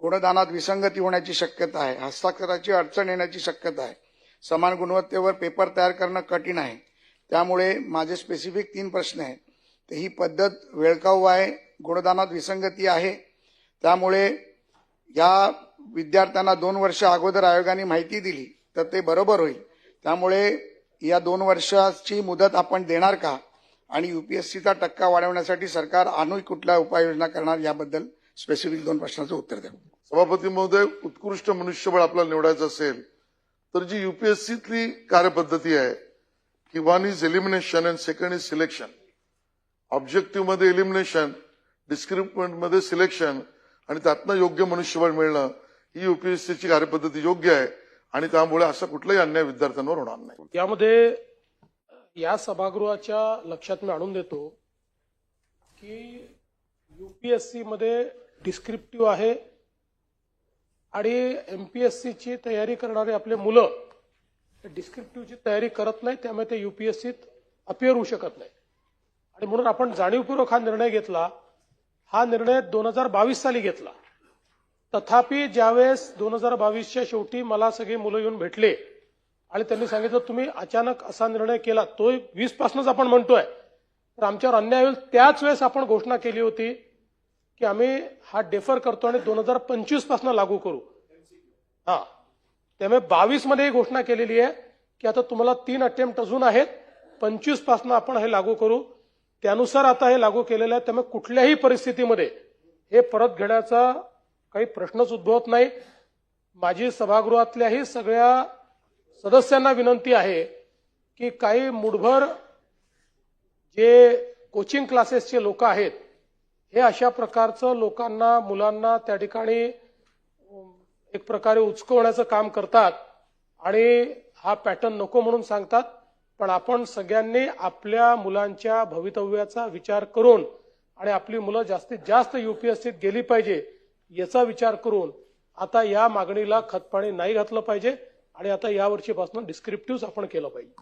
गुणदानात विसंगती होण्याची शक्यता आहे. हस्ताक्षराची अडचण येण्याची शक्यता आहे. समान गुणवत्तेवर पेपर तयार करणं कठीण आहे. त्यामुळे माझे स्पेसिफिक तीन प्रश्न आहेत. तर ही पद्धत वेळकाऊ आहे गुणदानात विसंगती आहे. त्यामुळे या विद्यार्थ्यांना दोन वर्ष अगोदर आयोगाने माहिती दिली तर ते बरोबर होईल. त्यामुळे या दोन वर्षाची मुदत आपण देणार का? आणि यू पी एस सीचा टक्का वाढवण्यासाठी सरकार आणू कुठल्या उपाययोजना करणार याबद्दल स्पेसिफिक दोन प्रश्नाचं उत्तर द्या. सभापती महोदय उत्कृष्ट मनुष्यबळ आपल्याला निवडायचं असेल तर जी युपीएससीतली कार्यपद्धती आहे की one is elimination and second is selection ऑब्जेक्टिव्हमध्ये elimination डिस्क्रिप्टमेंटमध्ये सिलेक्शन आणि त्यातनं योग्य मनुष्यबळ मिळणं ही युपीएससीची कार्यपद्धती योग्य आहे आणि त्यामुळे असा कुठलाही अन्याय विद्यार्थ्यांवर होणार नाही. यामध्ये या सभागृहाच्या लक्षात मी आणून देतो की युपीएससी मध्ये डिस्क्रिप्टिव्ह आहे. आणि एम पी एस सीची तयारी करणारे आपले मुलं डिस्क्रिप्टिव्हची तयारी करत नाही त्यामुळे ते युपीएससीत अपिअर होऊ शकत नाही आणि म्हणून आपण जाणीवपूर्वक हा निर्णय घेतला. हा निर्णय दोन हजार बावीस साली घेतला. तथापि ज्यावेळेस दोन हजार बावीसच्या शेवटी मला सगळे मुलं येऊन भेटले आणि त्यांनी सांगितलं तुम्ही अचानक असा निर्णय केला तो वीस पासूनच आपण म्हणतोय. तर आमच्यावर अन्याय होईल त्याच वेळेस आपण घोषणा केली होती. की आम्ही हा डेफर करतो आणि दोन हजार पंचवीसपासून लागू करू. हा. त्यामुळे बावीसमध्ये ही घोषणा केलेली आहे की आता तुम्हाला तीन अटेम्प्ट अजून आहेत. पंचवीसपासून आपण हे लागू करू. त्यानुसार आता हे लागू केलेलं आहे. त्यामुळे कुठल्याही परिस्थितीमध्ये हे परत घेण्याचा काही प्रश्नच उद्भवत नाही. माझी सभागृहातल्याही सगळ्या सदस्यांना विनंती आहे की काही मुठभर जे कोचिंग क्लासेसचे लोक आहेत हे अशा प्रकारचं लोकांना मुलांना त्या ठिकाणी एक प्रकारे उचकवण्याचं काम करतात आणि हा पॅटर्न नको म्हणून सांगतात. पण आपण सगळ्यांनी आपल्या मुलांच्या भवितव्याचा विचार करून आणि आपली मुलं जास्तीत जास्त युपीएससीत गेली पाहिजे याचा विचार करून आता या मागणीला खतपाणी नाही घातलं पाहिजे आणि आता यावर्षीपासून डिस्क्रिप्टिव्ह आपण केलं पाहिजे.